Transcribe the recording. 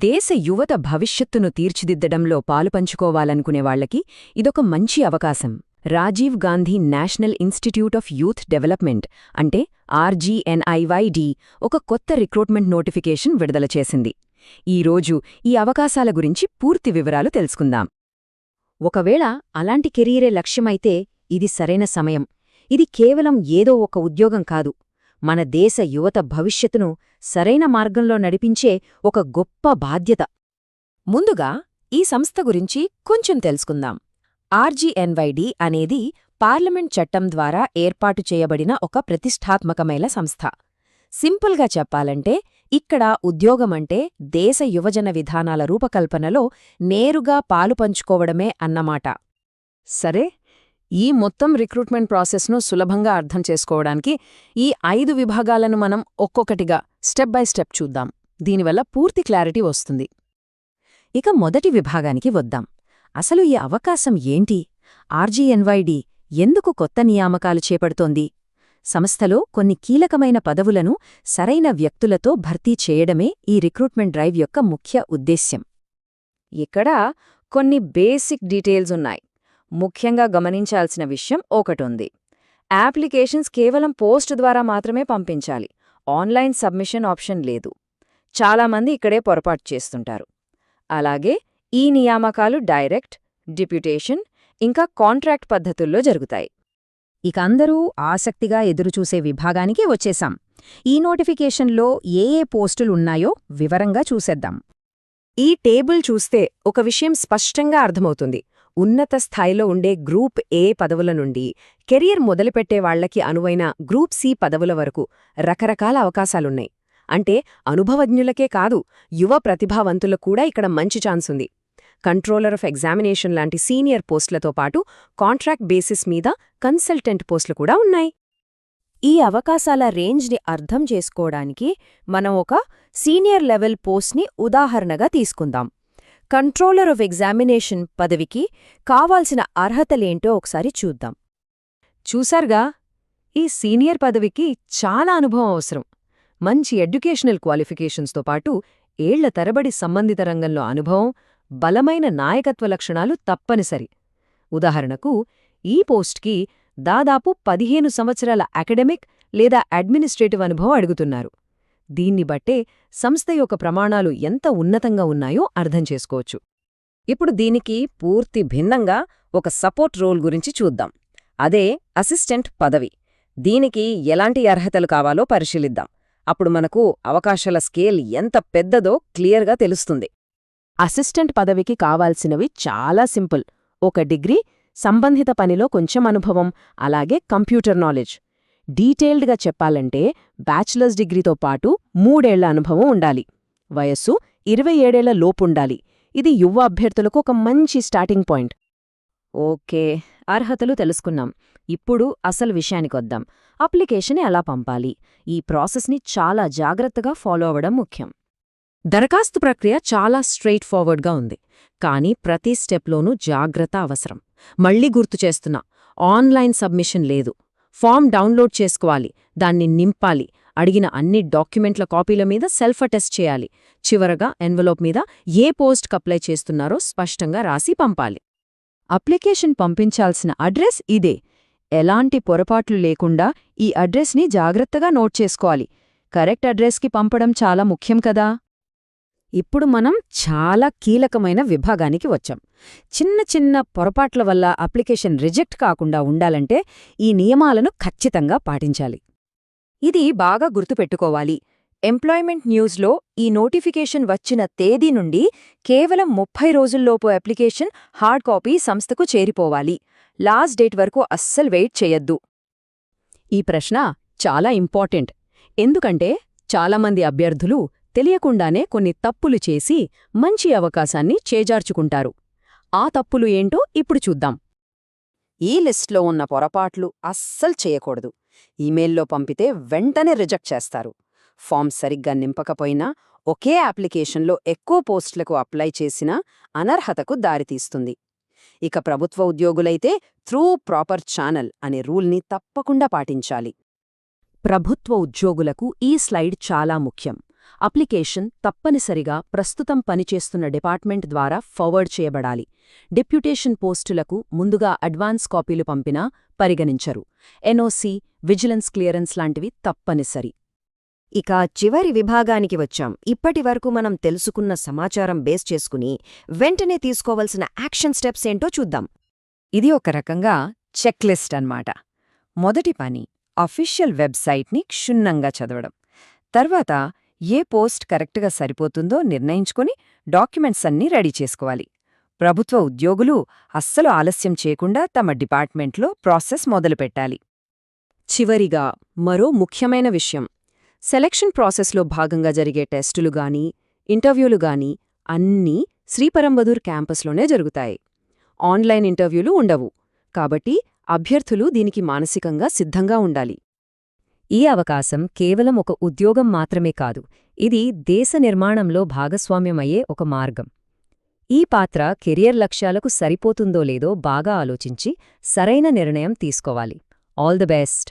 దేశ యువత భవిష్యత్తును తీర్చిదిద్దడంలో పాలుపంచుకోవాలనుకునేవాళ్ళకి ఇదొక మంచి అవకాశం. Rajiv Gandhi national institute of youth development అంటే ఆర్జీఎన్ఐవైడి ఒక కొత్త రిక్రూట్మెంట్ నోటిఫికేషన్ విడుదల చేసింది. ఈరోజు ఈ అవకాశాల గురించి పూర్తి వివరాలు తెలుసుకుందాం. ఒకవేళ అలాంటి కెరీరే లక్ష్యమైతే ఇది సరైన సమయం. ఇది కేవలం ఏదో ఒక ఉద్యోగం కాదు. మన దేశ యువత భవిష్యత్తును సరైన మార్గంలో నడిపించే ఒక గొప్ప బాధ్యత. ముందుగా ఈ సంస్థ గురించి కొంచెం తెలుసుకుందాం. ఆర్జీఎన్వైడి అనేది పార్లమెంట్ చట్టం ద్వారా ఏర్పాటు చేయబడిన ఒక ప్రతిష్టాత్మకమైన సంస్థ. సింపుల్గా చెప్పాలంటే ఇక్కడ ఉద్యోగమంటే దేశ యువజన విధానాల రూపకల్పనలో నేరుగా పాలుపంచుకోవడమే అన్నమాట. సరే? ఈ మొత్తం రిక్రూట్మెంట్ ప్రాసెస్ను సులభంగా అర్థం చేసుకోవడానికి ఈ ఐదు విభాగాలను మనం ఒక్కొక్కటిగా స్టెప్ బై స్టెప్ చూద్దాం. దీనివల్ల పూర్తి క్లారిటీ వస్తుంది. ఇక మొదటి విభాగానికి వద్దాం. అసలు ఈ అవకాశం ఏంటి? ఆర్జీఎన్వైడి ఎందుకు కొత్త నియామకాలు చేపడుతోంది? సంస్థలో కొన్ని కీలకమైన పదవులను సరైన వ్యక్తులతో భర్తీ చేయడమే ఈ రిక్రూట్మెంట్ డ్రైవ్ యొక్క ముఖ్య ఉద్దేశ్యం. ఇక్కడ కొన్ని బేసిక్ డీటెయిల్స్ ఉన్నాయి. ముఖ్యంగా గమనించాల్సిన విషయం ఒకటుంది. అప్లికేషన్స్ కేవలం పోస్ట్ ద్వారా మాత్రమే పంపించాలి. ఆన్లైన్ సబ్మిషన్ ఆప్షన్ లేదు. చాలామంది ఇక్కడే పొరపాటు చేస్తుంటారు. అలాగే ఈ నియామకాలు డైరెక్ట్ డిప్యుటేషన్ ఇంకా కాంట్రాక్ట్ పద్ధతుల్లో జరుగుతాయి. ఇక అందరూ ఆసక్తిగా ఎదురుచూసే విభాగానికి వచ్చేశాం. ఈ నోటిఫికేషన్లో ఏ ఏ పోస్టులున్నాయో వివరంగా చూసేద్దాం. ఈ టేబుల్ చూస్తే ఒక విషయం స్పష్టంగా అర్థమవుతుంది. ఉన్నత స్థాయిలో ఉండే గ్రూప్ ఏ పదవుల నుండి కెరియర్ మొదలుపెట్టే వాళ్ళకి అనువైన గ్రూప్ సి పదవుల వరకు రకరకాల అవకాశాలున్నాయి. అంటే అనుభవజ్ఞులకే కాదు యువ ప్రతిభావంతులకు కూడా ఇక్కడ మంచి ఛాన్స్ ఉంది. కంట్రోలర్ ఆఫ్ ఎగ్జామినేషన్ లాంటి సీనియర్ పోస్టులతో పాటు కాంట్రాక్ట్ బేసిస్ మీద కన్సల్టెంట్ పోస్టులు కూడా ఉన్నాయి. ఈ అవకాశాల రేంజ్ని అర్థం చేసుకోవడానికి మనం ఒక సీనియర్ లెవెల్ పోస్ట్ని ఉదాహరణగా తీసుకుందాం. కంట్రోలర్ ఆఫ్ ఎగ్జామినేషన్ పదవికి కావాల్సిన అర్హతలేంటో ఒకసారి చూద్దాం. చూసారుగా ఈ సీనియర్ పదవికి చాలా అనుభవం అవసరం. మంచి ఎడ్యుకేషనల్ క్వాలిఫికేషన్స్తో పాటు ఏళ్ళ తరబడి సంబంధిత రంగంలో అనుభవం బలమైన నాయకత్వ లక్షణాలు తప్పనిసరి. ఉదాహరణకు ఈ పోస్ట్కి దాదాపు పదిహేను సంవత్సరాల అకాడెమిక్ లేదా అడ్మినిస్ట్రేటివ్ అనుభవం అడుగుతున్నారు. దీన్ని బట్టే సంస్థ యొక్క ప్రమాణాలు ఎంత ఉన్నతంగా ఉన్నాయో అర్థం చేసుకోవచ్చు. ఇప్పుడు దీనికి పూర్తి భిన్నంగా ఒక సపోర్ట్ రోల్ గురించి చూద్దాం. అదే అసిస్టెంట్ పదవి. దీనికి ఎలాంటి అర్హతలు కావాలో పరిశీలిద్దాం. అప్పుడు మనకు అవకాశాల స్కేల్ ఎంత పెద్దదో క్లియర్గా తెలుస్తుంది. అసిస్టెంట్ పదవికి కావాల్సినవి చాలా సింపుల్. ఒక డిగ్రీ సంబంధిత పనిలో కొంచెం అనుభవం అలాగే కంప్యూటర్ నాలెడ్జ్. డీటెయిల్డ్గా చెప్పాలంటే బ్యాచిలర్స్ డిగ్రీతో పాటు మూడేళ్ళ అనుభవం ఉండాలి. వయస్సు ఇరవై ఏడేళ్ళ లోపుండాలి. ఇది యువ అభ్యర్థులకు ఒక మంచి స్టార్టింగ్ పాయింట్. ఓకే అర్హతలు తెలుసుకున్నాం. ఇప్పుడు అసలు విషయానికొద్దాం అప్లికేషన్ ఎలా పంపాలి? ఈ ప్రాసెస్ని చాలా జాగ్రత్తగా ఫాలో అవ్వడం ముఖ్యం. దరఖాస్తు ప్రక్రియ చాలా స్ట్రెయిట్ ఫార్వర్డ్గా ఉంది. కానీ ప్రతి స్టెప్లోనూ జాగ్రత్త అవసరం. మళ్ళీ గుర్తు చేస్తున్నా ఆన్లైన్ సబ్మిషన్ లేదు. ఫామ్ డౌన్లోడ్ చేసుకోవాలి. దాన్ని నింపాలి. అడిగిన అన్ని డాక్యుమెంట్ల కాపీల మీద సెల్ఫ్ అటెస్ట్ చేయాలి. చివరగా ఎన్వలోప్ మీద ఏ పోస్ట్కి అప్లై చేస్తున్నారో స్పష్టంగా రాసి పంపాలి. అప్లికేషన్ పంపించాల్సిన అడ్రస్ ఇదే. ఎలాంటి పొరపాట్లు లేకుండా ఈ అడ్రస్ని జాగ్రత్తగా నోట్ చేసుకోవాలి. కరెక్ట్ అడ్రస్కి పంపడం చాలా ముఖ్యం కదా? ఇప్పుడు మనం చాలా కీలకమైన విభాగానికి వచ్చాం. చిన్న చిన్న పొరపాట్ల వల్ల అప్లికేషన్ రిజెక్ట్ కాకుండా ఉండాలంటే ఈ నియమాలను ఖచ్చితంగా పాటించాలి. ఇది బాగా గుర్తుపెట్టుకోవాలి. ఎంప్లాయ్మెంట్ న్యూస్లో ఈ నోటిఫికేషన్ వచ్చిన తేదీ నుండి కేవలం ముప్పై రోజుల్లోపు అప్లికేషన్ హార్డ్ కాపీ సంస్థకు చేరిపోవాలి. లాస్ట్ డేట్ వరకు అస్సలు వెయిట్ చేయొద్దు. ఈ ప్రశ్న చాలా ఇంపార్టెంట్. ఎందుకంటే చాలామంది అభ్యర్థులు తెలియకుండానే కొన్ని తప్పులు చేసి మంచి అవకాశాన్ని చేజార్చుకుంటారు. ఆ తప్పులు ఏంటో ఇప్పుడు చూద్దాం. ఈ లిస్ట్లో ఉన్న పొరపాట్లు అస్సలు చేయకూడదు. ఈమెయిల్లో పంపితే వెంటనే రిజెక్ట్ చేస్తారు. ఫామ్ సరిగ్గా నింపకపోయినా ఒకే అప్లికేషన్లో ఎక్కువ పోస్టులకు అప్లై చేసినా అనర్హతకు దారితీస్తుంది. ఇక ప్రభుత్వ ఉద్యోగులైతే త్రూ ప్రాపర్ ఛానల్ అనే రూల్ని తప్పకుండా పాటించాలి. ప్రభుత్వ ఉద్యోగులకు ఈ స్లైడ్ చాలా ముఖ్యం. అప్లికేషన్ తప్పనిసరిగా ప్రస్తుతం పనిచేస్తున్న డిపార్ట్మెంట్ ద్వారా ఫార్వర్డ్ చేయబడాలి. డిప్యుటేషన్ పోస్టులకు ముందుగా అడ్వాన్స్ కాపీలు పంపినా పరిగణించరు. ఎన్ఓసి విజిలెన్స్ క్లియరెన్స్ లాంటివి తప్పనిసరి. ఇక చివరి విభాగానికి వచ్చాం. ఇప్పటి వరకు మనం తెలుసుకున్న సమాచారం బేస్ చేసుకుని వెంటనే తీసుకోవలసిన యాక్షన్ స్టెప్స్ ఏంటో చూద్దాం. ఇది ఒక రకంగా చెక్లిస్ట్ అన్నమాట. మొదటి పని అఫీషియల్ వెబ్సైట్ని క్షుణ్ణంగా చదవడం. తర్వాత ఏ పోస్ట్ కరెక్ట్గా సరిపోతుందో నిర్ణయించుకొని డాక్యుమెంట్స్ అన్నీ రెడీ చేసుకోవాలి. ప్రభుత్వ ఉద్యోగులు అస్సలు ఆలస్యం చేయకుండా తమ డిపార్ట్మెంట్లో ప్రాసెస్ మొదలుపెట్టాలి. చివరిగా మరో ముఖ్యమైన విషయం. సెలక్షన్ ప్రాసెస్లో భాగంగా జరిగే టెస్టులు గాని ఇంటర్వ్యూలు గాని అన్నీ శ్రీపరంబదూర్ క్యాంపస్లోనే జరుగుతాయి. ఆన్లైన్ ఇంటర్వ్యూలు ఉండవు. కాబట్టి అభ్యర్థులు దీనికి మానసికంగా సిద్ధంగా ఉండాలి. ఈ అవకాశం కేవలం ఒక ఉద్యోగం మాత్రమే కాదు ఇది దేశ నిర్మాణంలో భాగస్వామ్యమయ్యే ఒక మార్గం. ఈ పాత్ర కెరియర్ లక్ష్యాలకు సరిపోతుందో లేదో బాగా ఆలోచించి సరైన నిర్ణయం తీసుకోవాలి. All the best!